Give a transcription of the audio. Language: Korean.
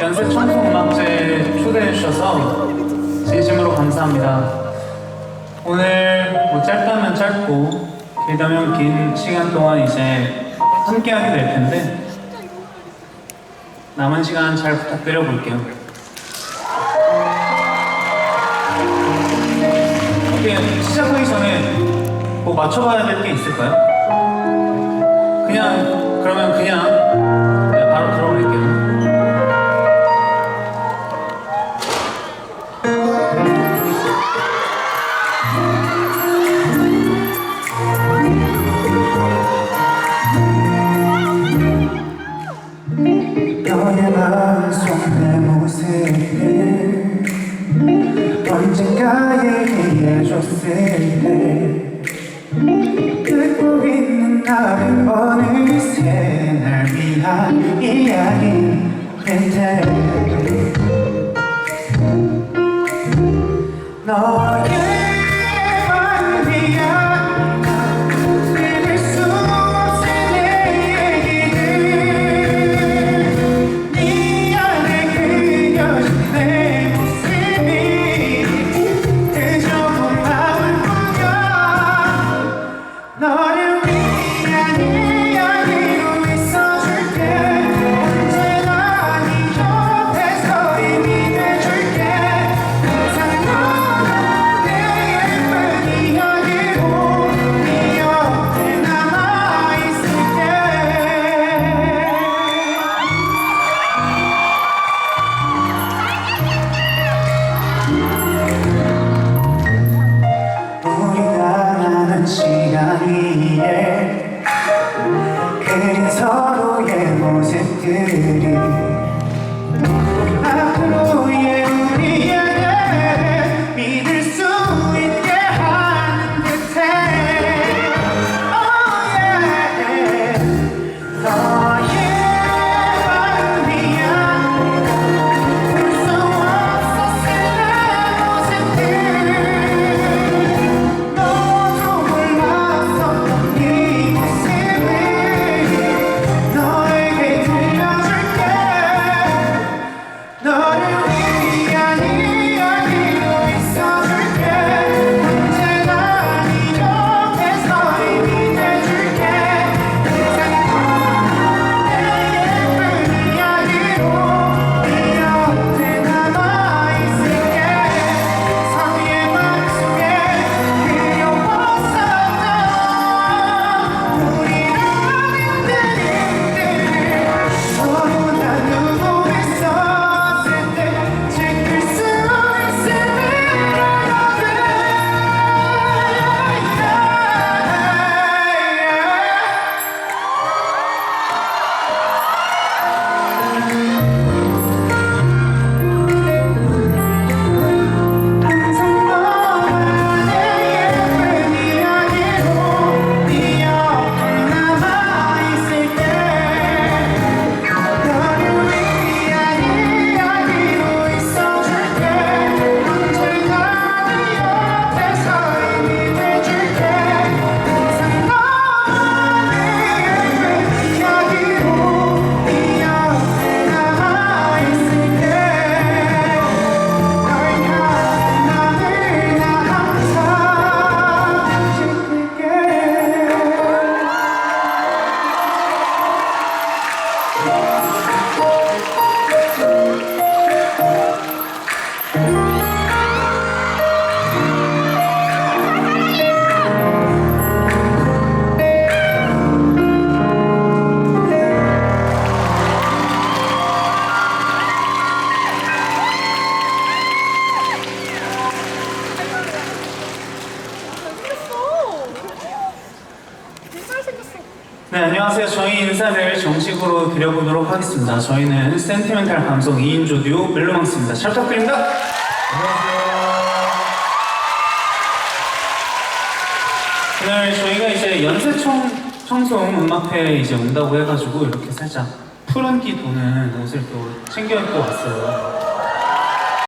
연세 청송음악제 초대해 주셔서 진심으로 감사합니다. 오늘 뭐 짧다면 짧고 길다면 긴 시간 동안 이제 함께하게 될 텐데 남은 시간 잘 부탁드려 볼게요. 어떻게 시작하기 전에 뭐 맞춰봐야 될 게 있을까요? 그냥 그러면 그냥 나를 어느새 날 위한 이야기인데 너에 네, 안녕하세요. 저희 인사를 정식으로 드려보도록 하겠습니다. 저희는 센티멘탈 감성 2인조 듀오 멜로망스입니다. 잘 부탁드립니다. 오늘 저희가 이제 연세청 청송 음악회에 이제 온다고 해가지고 이렇게 살짝 푸른기 도는 옷을 또 챙겨 입고 왔어요.